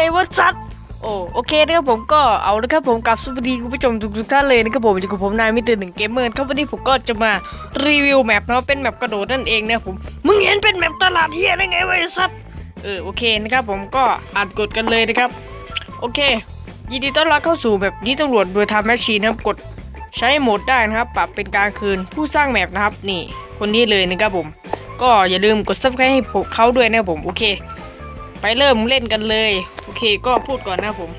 มึงเป็นเฮียอะไรวะสัตว์โอ้โอเคนะครับผมก็เอาละครับผมกับสวัสดีคุณผู้ชมทุกท่านเลยนะครับผมอยู่กับผมนายมิเตอร์หนึ่งเกมเมอร์ครับวันนี้ผมก็จะมารีวิวแมปเนาะเป็นแมปกระโดดนั่นเองนะผมมึงเห็นเป็นแมปตลาดเฮียได้ไงวะไอ้สัตว์เออโอเคนะครับผมก็อ่านกดกันเลยนะครับโอเค ยินดีต้อนรับเข้าสู่แบบนี้ตำรวจโดยทำแมชชีนะครับกดใช้โหมดได้นะครับ ปรับเป็นกลางคืนผู้สร้างแมปนะครับนี่คนนี้เลยนะครับผม ก็อย่าลืมกด subscribe ให้เขาด้วยนะครับผมโอเค ไปเริ่มเล่นกันเลย โอเคก็พูดก่อนนะครับผม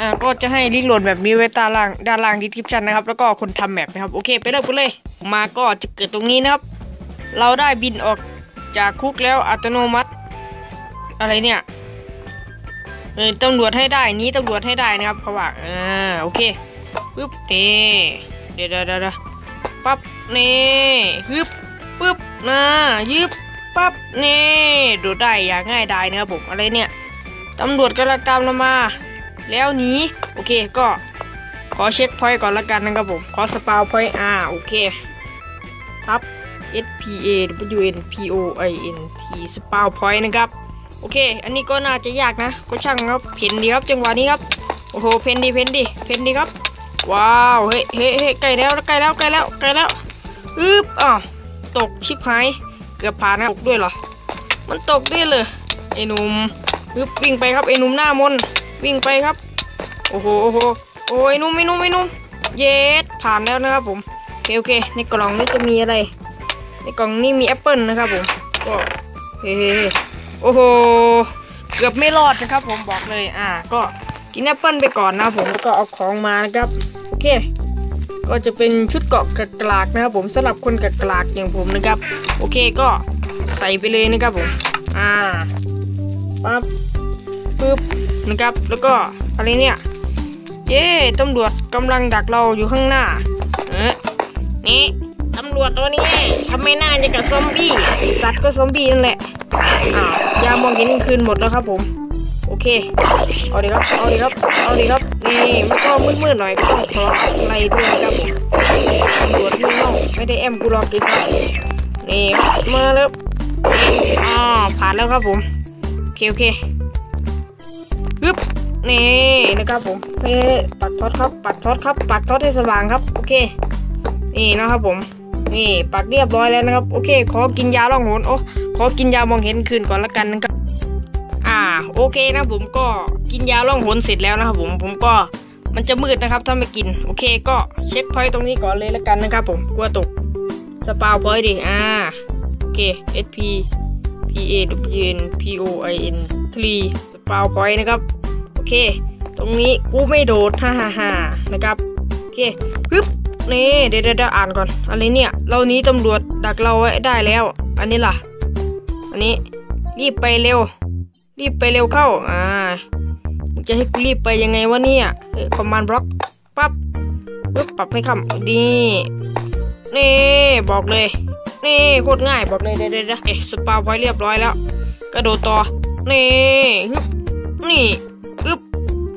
อ่าก็จะให้ลิงก์โหลดแบบนี้ไว้ใต้ล่างด้านล่างดีคริปชันนะครับ แล้วก็คนทำแมปนะครับโอเค ไปเริ่มกันเลย มาก็จะเกิดตรงนี้นะครับ เราได้บินออกจากคุกแล้วอัตโนมัติ อะไรเนี่ยเออตำรวจให้ได้นี้ตำรวจให้ได้นะครับเขาว่าอ่าโอเคปึ๊บนี่เดี๋ยวเดี๋ยวเดี๋ยวปั๊บนี่ฮึบปึ๊บนะยึบ ปั๊บนี่โดดได้อย่างง่ายดายนะครับผมอะไรเนี่ยตำรวจกำลังตามเรามา แล้วหนีโอเคก็ขอเช็คพอยต์ก่อนละกันนะครับผม ขอสปาวพอยต์อ่าโอเคครับ S P A W N P O I N T สปาวพอยต์นะครับ โอเค อันนี้ก็น่าจะยากนะ ก็ช่างครับเพนดีครับจังหวะนี้ครับ โอ้โหเพนดีเพนดีเพนดีครับ ว้าว เฮ้ยเฮ้ยเฮ้ยใกล้แล้วใกล้แล้วใกล้แล้วใกล้แล้วอึ๊บอ้าวตกชิบหาย เกือบผ่านนะตกด้วยเหรอ มันตกด้วยเลยไอ้นุ่มอึ๊บวิ่งไปครับไอ้นุ่มหน้ามนวิ่งไปครับ โอ้โหโอ้โหโอ้ยนุ่มไอ้นุ่มไอ้นุ่มเย็ดผ่านแล้วนะครับผมโอเคโอเค ในกล่องนี้จะมีอะไร ในกล่องนี้มีแอปเปิลนะครับผมก็เฮ้โอ้โหเกือบไม่รอดนะครับผมบอกเลยอ่า ก็กินแอปเปิลไปก่อนนะผมแล้วก็เอาของมานะครับโอเค ก็จะเป็นชุดเกาะกระกลากนะครับผมสำหรับคนกระกลากอย่างผมนะครับ โอเคก็ใส่ไปเลยนะครับผมอ่าปั๊บปึ๊บนะครับแล้วก็อะไรเนี่ยเย้ตำรวจกำลังดักเราอยู่ข้างหน้าเออนี่ตำรวจตัวนี้ทำไมหน้าจะกับซอมบี้สัตว์ก็ซอมบี้นั่นแหละอ้าวยามองเห็นคืนหมดแล้วครับผม โอเค เอาดีครับ เอาดีครับ เอาดีครับ นี่มันก็มืดๆหน่อยก็ต้องขออะไรด้วยนะครับผมตำรวจไม่น้องไม่ได้แอมกูหรอกไอ้สัตว์นี่มาแล้วอ๋อผ่านแล้วครับผม โอเคโอเคฮึบนี่นะครับผมเฮ้ปักทอตครับ ปักทอตครับ ปักทอตให้สว่างครับ โอเค นี่นะครับผม นี่ปักเรียบร้อยแล้วนะครับ โอเค ขอกินยาล่องหนโอ้ขอกินยามองเห็นคืนก่อนละกันนะครับ อ่าโอเคนะผมก็กินยาล่องหนเสร็จแล้วนะครับผมผมก็มันจะมืดนะครับถ้าไม่กินโอเคก็เช็คพอยต์ตรงนี้ก่อนเลยละกันนะครับผมกลัวตกสปาวพอยต์ดิอ่าโอเค S P P A W N P O I N 3สปาวพอยต์นะครับโอเค ตรงนี้กูไม่โดดฮ่าฮ่าฮ่านะครับโอเคฮึบนี่เดี๋ยวเดี๋ยวอ่านก่อนอะไรเนี่ยเรานี้ตำรวจดักเราไว้ได้แล้ว อันนี้ล่ะ อันนี้รีบไปเร็ว รีบไปเร็วเข้า อ่ามึงจะให้กูรีบไปยังไงวะเนี่ยเออคอมมานด์บล็อกปั๊บปึ๊บปรับให้คำดีนี่บอกเลย นี่โคตรง่ายบอกเลยเดี๋ยวเดี๋ยวเอ๊ะสปาไว้เรียบร้อยแล้ว กระโดดต่อ นี่ฮึบนี่ฮึบ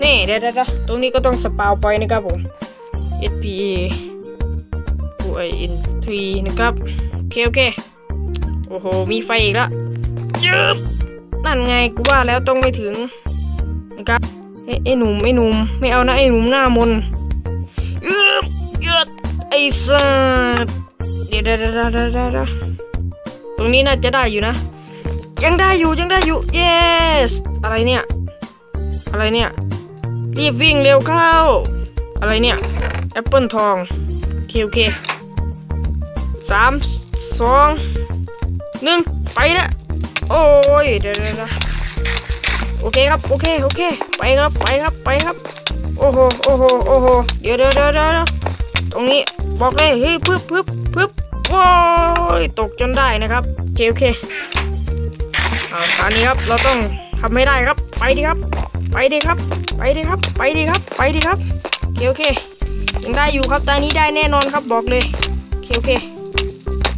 นี่เดี๋ยวเดี๋ยวตรงนี้ก็ต้องสปาวไปนะครับผม SPA ตัว in 3นะครับ โอเคโอเค โอ้โห มีไฟอีกแล้วยึบ นั่นไงกูว่าแล้วต้องไม่ถึงนะครับไอ้หนุ่มไอ้หนุ่มไม่เอานะไอ้หนุ่มหน้ามนยึบยึดไอ้สัสเดี๋ยวเดี๋ยวเดี๋ยวเดี๋ยวเดี๋ยวตรงนี้น่าจะได้อยู่นะ ยังได้อยู่ยังได้อยู่ yes อะไรเนี่ย อะไรเนี่ย รีบวิ่งเร็วเข้า อะไรเนี่ยแอปเปิลทองโอเคโอเคสามสองหนึ่งไปละ โอ้ยเดี๋ยวเดี๋ยวโอเคครับโอเคโอเค ไปครับไปครับไปครับ โอ้โหโอ้โหโอ้โหเดี๋ยวเดี๋ยวเดี๋ยวเดี๋ยวตรงนี้บอกเลยเฮ้ยปึ๊บปึ๊บปึ๊บว้ายตกจนได้นะครับโอเคโอเคเอาตอนนี้ครับเราต้องทำให้ได้ครับ ไปดีครับ ไปดีครับ ไปดีครับ ไปดีครับ ไปดีครับโอเคโอเคยังได้อยู่ครับตอนนี้ได้แน่นอนครับบอกเลยโอเคโอเค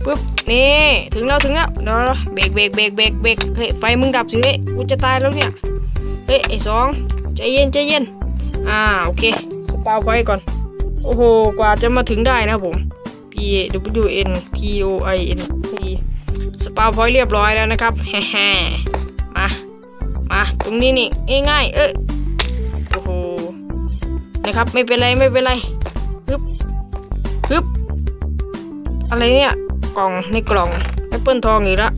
ปึ๊บ นี่ถึงแล้วถึงแล้วเดี๋ยวเบรกเบรกเบรกเบรกเบรกเฮ้ยไฟมึงดับสิเฮ้ยกูจะตายแล้วเนี่ยเฮ้ยไอ้สองใจเย็นใจเย็นอ่าโอเคสปาไว้ก่อน โอ้โหกว่าจะมาถึงได้นะผม P W N P O I N T สปาวพอยเรียบร้อยแล้วนะครับแฮ่มา มาตรงนี้นี่ง่ายๆเอ้ยโอ้โหนะครับไม่เป็นไรไม่เป็นไรฮึบฮึบอะไรเนี่ย กล่องในกล่องแอปเปิลทองอีกละ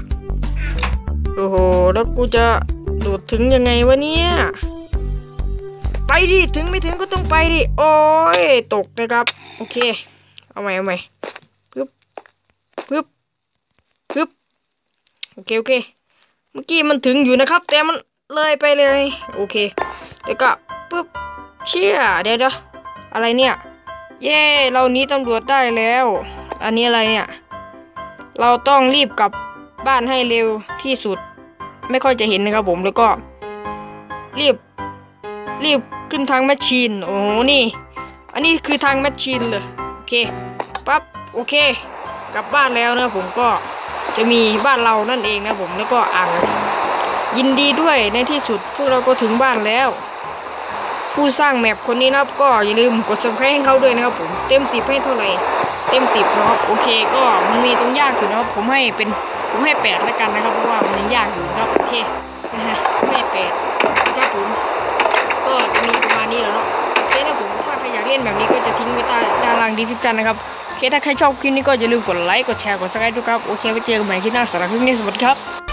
โอ้โหแล้วกูจะโดดถึงยังไงวะเนี่ยไปดิถึงไม่ถึงก็ต้องไปดิโอ้ยตกนะครับ โอเค เอาใหม่เอาใหม่ฮึบฮึบฮึบโอเคโอเคเมื่อกี้มันถึงอยู่นะครับ แต่มันเลยไปเลยโอเคแล้วก็ปุ๊บเชี่ยเดี๋ยวเดี๋ยวอะไรเนี่ย เย้ เรานี้ตำรวจได้แล้ว อันนี้อะไรเนี่ย เราต้องรีบกลับบ้านให้เร็วที่สุด ไม่ค่อยจะเห็นนะครับผมแล้วก็ รีบ รีบขึ้นทางแมชชีน โอ้โหนี่ อันนี้คือทางแมชชีนเลยโอเคปั๊บโอเค กลับบ้านแล้วนะผมก็จะมีบ้านเรานั่นเองนะผมแล้วก็อ่างยินดีด้วยในที่สุดพวกเราก็ถึงบ้านแล้ว ผู้สร้างแมปคนนี้นะครับก็อย่าลืมกด subscribe ให้เขาด้วยนะครับผมเต็มสิบให้เท่าไหร่ เต็มสิบนะครับ โอเคก็มันมีตรงยากอยู่นะครับ ผมให้เป็นผมให้แปดแล้วกันนะครับเพราะว่ามันยังยากอยู่นะครับโอเคนะฮะให้แปดนะครับผมก็จะมีประมาณนี้แล้วเนาะโอเคนะผมถ้าใครอยากเล่นแบบนี้ก็จะทิ้งไว้ใต้ด้านล่างดีฟิปกันนะครับโอเคถ้าใครชอบคลิปนี้ก็อย่าลืมกดไลค์กดแชร์กดซับสไครต์ด้วยครับโอเคไว้เจอกันใหม่คลิปหน้าสำหรับคลิปนี้สวัสดีครับ